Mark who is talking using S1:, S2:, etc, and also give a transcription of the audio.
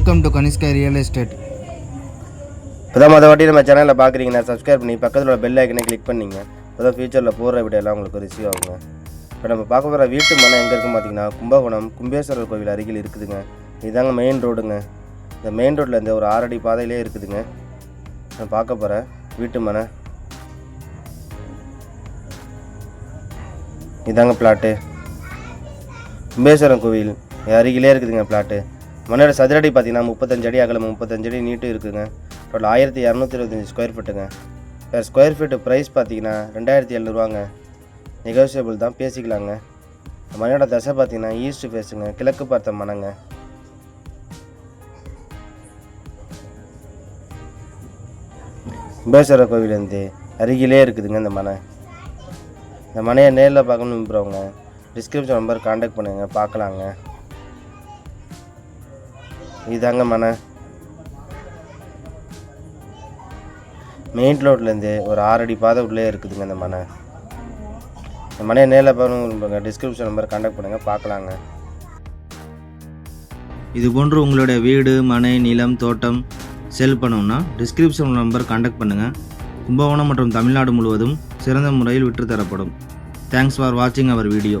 S1: Welcome to Kanishka real estate
S2: இப்போதான் மொதல் வாட்டி நம்ம சேனலில் பார்க்குறீங்கன்னா சப்ஸ்கிரைப் பண்ணி பக்கத்தில் உள்ள பெல் ஐக்கனை கிளிக் பண்ணிங்க. அதான் ஃபியூச்சரில் போடுற வீடியோ எல்லாம் உங்களுக்கு ரிசீவ் ஆகுங்க. இப்போ நம்ம பார்க்க போகிற வீட்டு மனை எங்கே இருக்குன்னு பார்த்தீங்கன்னா கும்பகோணம் கும்பேஸ்வரர் கோவில் அருகில் இருக்குதுங்க. இதுதாங்க மெயின் ரோடுங்க இந்த மெயின் ரோட்டில் இந்த ஒரு ஆறடி பாதையிலே இருக்குதுங்க. நான் பார்க்க போகிறேன் வீட்டு மனை. இதாங்க பிளாட்டு கும்பேஸ்வரன் கோவில் அருகிலே இருக்குதுங்க பிளாட்டு மண்ணோட சதுரடி பார்த்தீங்கன்னா முப்பத்தஞ்சு அடி அகலம் முப்பத்தஞ்சு அடி நீட்டும் இருக்குதுங்க டோட்டல் ஆயிரத்தி இரநூத்தி இருபத்தஞ்சி ஸ்கொயர் ஃபீட்டுங்க வேறு ஸ்கொயர் ஃபீட்டு ப்ரைஸ் பார்த்தீங்கன்னா ரெண்டாயிரத்தி எழுநூறுவாங்க. நெகோசியபிள் தான் பேசிக்கலாங்க. மனையோட தசை பார்த்தீங்கன்னா ஈஸ்ட் ஃபேஸுங்க கிழக்கு பார்த்த மனங்க. கும்பேஸ்வர கோவிலேருந்து அருகிலே இருக்குதுங்க இந்த மனை. இந்த மனையை நேரில் பார்க்கணும் விரும்புகிறவங்க டிஸ்கிரிப்ஷன் நம்பர் காண்டாக்ட் பண்ணுங்க பார்க்கலாங்க. இதாங்க மனை. மெயின் ரோட்லேருந்து ஒரு ஆறடி பாதை உள்ளே இருக்குதுங்க இந்த மனை. இந்த மனையை நேரில் பாருங்க டிஸ்கிரிப்ஷன் நம்பர் காண்டாக்ட் பண்ணுங்கள் பார்க்கலாங்க.
S1: இது போன்று உங்களுடைய வீடு மனை நிலம் தோட்டம் செல் பண்ணணும்னா டிஸ்கிரிப்ஷன் நம்பர் கண்டக்ட் பண்ணுங்கள் கும்பகோணம் மற்றும் தமிழ்நாடு முழுவதும் சிறந்த முறையில் விற்றுத்தரப்படும். தேங்க்ஸ் ஃபார் வாட்சிங் அவர் வீடியோ